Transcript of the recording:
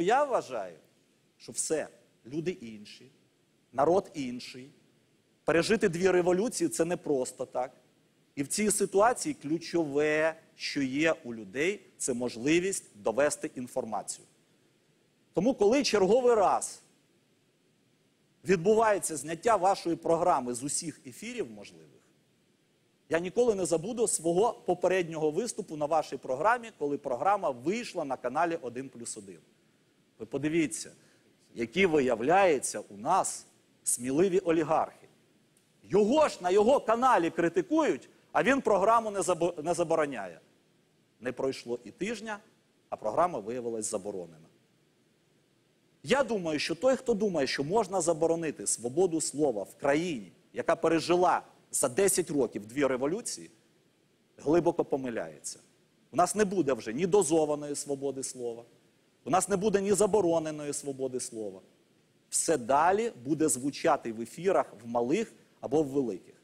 Я вважаю, що все, люди інші, народ інший. Пережити дві революції це не просто так. І в цій ситуації ключове, що є у людей, це можливість довести інформацію. Тому, коли черговий раз відбувається зняття вашої програми з усіх ефірів можливих, я ніколи не забуду свого попереднього виступу на вашій програмі, коли програма вийшла на каналі 1 плюс 1. Ви подивіться, які виявляються у нас сміливі олігархи. Його ж на його каналі критикують, а він програму не, забо- не забороняє. Не пройшло і тижня, а програма виявилась заборонена. Я думаю, що той, хто думає, що можна заборонити свободу слова в країні, яка пережила за 10 років дві революції, глибоко помиляється. У нас не буде вже ні дозованої свободи слова, у нас не буде ні забороненої свободи слова. Все далі буде звучати в ефірах в малих або в великих.